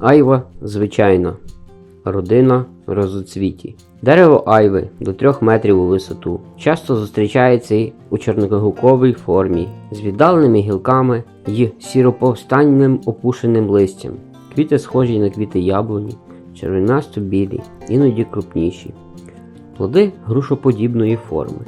Айва звичайна. Родина розоцвіті. Дерево айви до 3 метрів у висоту. Часто зустрічається й у чорнокогуковій формі з віддаленими гілками й сіроповстанним опушеним листям. Квіти схожі на квіти яблуні, червонасто білі, іноді крупніші. Плоди грушоподібної форми.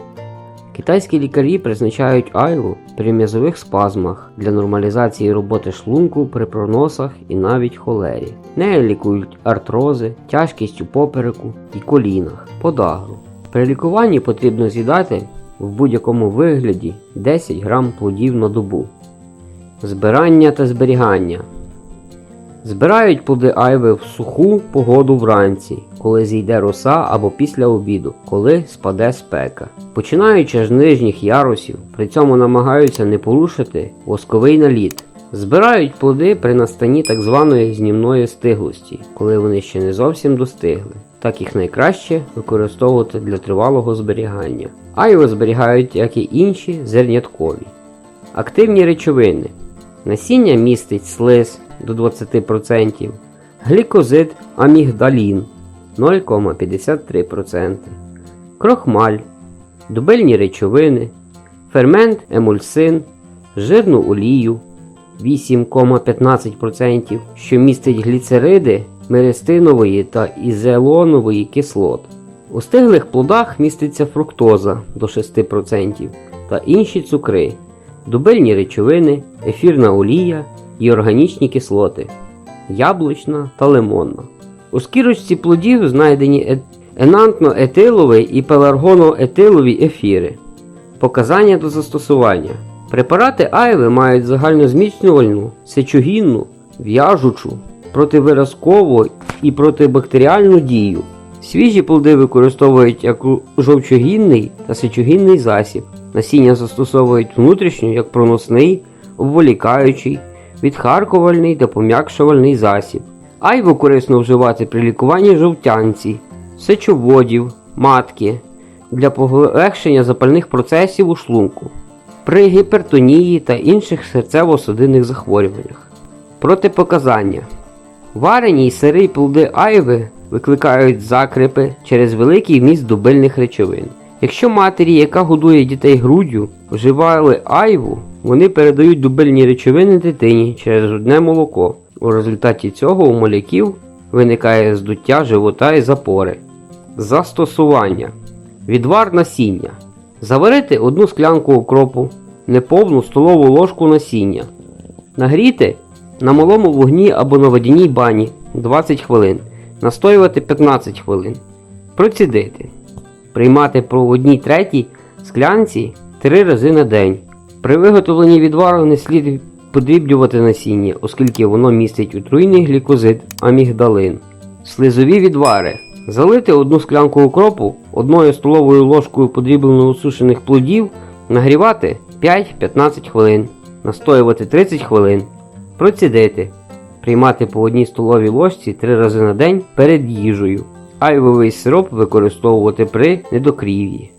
Китайські лікарі призначають айву при м'язових спазмах для нормалізації роботи шлунку при проносах і навіть холері. Нею лікують артрози, тяжкість у попереку і колінах, подагру. При лікуванні потрібно з'їдати в будь-якому вигляді 10 грам плодів на добу. Збирання та зберігання. Збирають плоди айви в суху погоду вранці, коли зійде роса або після обіду, коли спаде спека. Починаючи з нижніх ярусів, при цьому намагаються не порушити восковий наліт. Збирають плоди при настанні так званої знімної стиглості, коли вони ще не зовсім достигли. Так їх найкраще використовувати для тривалого зберігання. Айви зберігають, як і інші зерняткові. Активні речовини. Насіння містить слиз до 20%, глікозид амігдалін 0,53%, крохмаль, дубельні речовини, фермент емульсин, жирну олію 8,15%, що містить гліцериди мерестинової та ізеонової кислот. У стиглих плодах міститься фруктоза до 6% та інші цукри, дубельні речовини, ефірна олія і органічні кислоти, яблучна та лимонна. У скірочці плодів знайдені е- енантно-етиловий і пеларгоноетилові ефіри. Показання до застосування. Препарати айви мають загальнозміцнювальну, сечогінну, в'яжучу, противиразкову і протибактеріальну дію. Свіжі плоди використовують як жовчогінний та сечогінний засіб. Насіння застосовують внутрішньо як проносний, обволікаючий, відхаркувальний та пом'якшувальний засіб. Айву корисно вживати при лікуванні жовтянці, сечоводів, матки для полегшення запальних процесів у шлунку, при гіпертонії та інших серцево-судинних захворюваннях. Протипоказання. Варені й сирі плоди айви викликають закрипи через великий вміст дубильних речовин. Якщо матері, яка годує дітей груддю, вживали айву, вони передають дубильні речовини дитині через грудне молоко. У результаті цього у маляків виникає здуття живота і запори. Застосування. Відвар насіння. Заварити одну склянку окропу, неповну столову ложку насіння. Нагріти на малому вогні або на водяній бані 20 хвилин. Настоювати 15 хвилин. Процідити. Приймати по одній третій склянці 3 рази на день. При виготовленні відвару не слід подрібнювати насіння, оскільки воно містить отруйний глікозид амігдалин. Слизові відвари. Залити одну склянку укропу одною столовою ложкою подріблено усушених плодів, нагрівати 5-15 хвилин, настоювати 30 хвилин, процідити, приймати по одній столовій ложці 3 рази на день перед їжею. Айвовий сироп використовувати при недокрів'ї.